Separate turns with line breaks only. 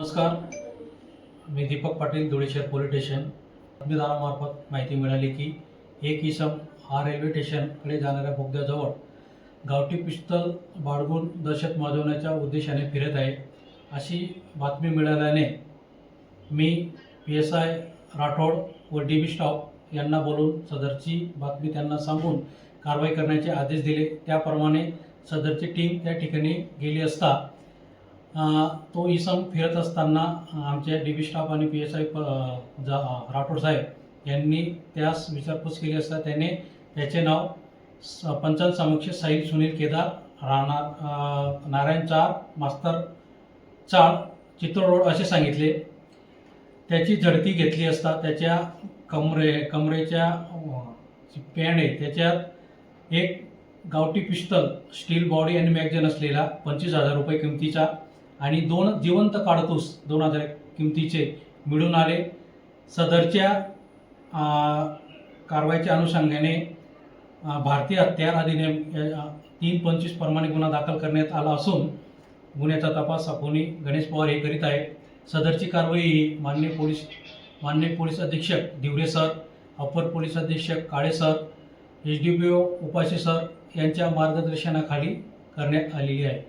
नमस्कार. मी दीपक पाटील धुळे शहर police station. बातमीदारामार्फत माहिती मिळाली की एक इसम हा रेल्वे स्टेशनकडे जाणाऱ्या बोगद्याजवळ गावठी पिस्तल बाळगून दहशत माजवण्याच्या उद्देशाने फिरत आहे. अशी बातमी मिळाल्याने मी पी एस आय राठोड व डी बी स्टॉप यांना बोलून सदरची बातमी त्यांना सांगून कारवाई करण्याचे आदेश दिले. त्याप्रमाणे सदरची टीम त्या ठिकाणी गेली असता तो इसम फिरत असताना आमच्या आमचे डी बी स्टाफ आणि पी एस आय जा राठोड साहेब यांनी त्यास विचारपूस केली असता त्याने त्याचे नाव स पंचायत समक्ष साहिल सुनील केदार राहणार नारायण चार मास्तर चाळ चित्रोड रोड असे सांगितले. त्याची झडती घेतली असता त्याच्या कमरे कमरेच्या अ, पॅन्ट आहे त्याच्यात एक गावठी पिस्तल स्टील बॉडी आणि मॅगझिन असलेला पंचवीस हजार रुपये किमतीचा आणि दोन जिवंत काडतूस दोन हजार किमतीचे मिळून आले. सदरच्या कारवाईच्या अनुषंगाने भारतीय हत्यार अधिनियम तीन पंचवीस प्रमाणे गुन्हा दाखल करण्यात आला असून गुन्ह्याचा तपास अकोणी गणेश पवार हे करीत आहे सदरची कारवाई ही माननीय पोलीस मान्य पोलीस अधीक्षक दिवरे सर अपर पोलीस अधीक्षक Kale sir H D P O Upashi sir यांच्या मार्गदर्शनाखाली करण्यात आलेली आहे.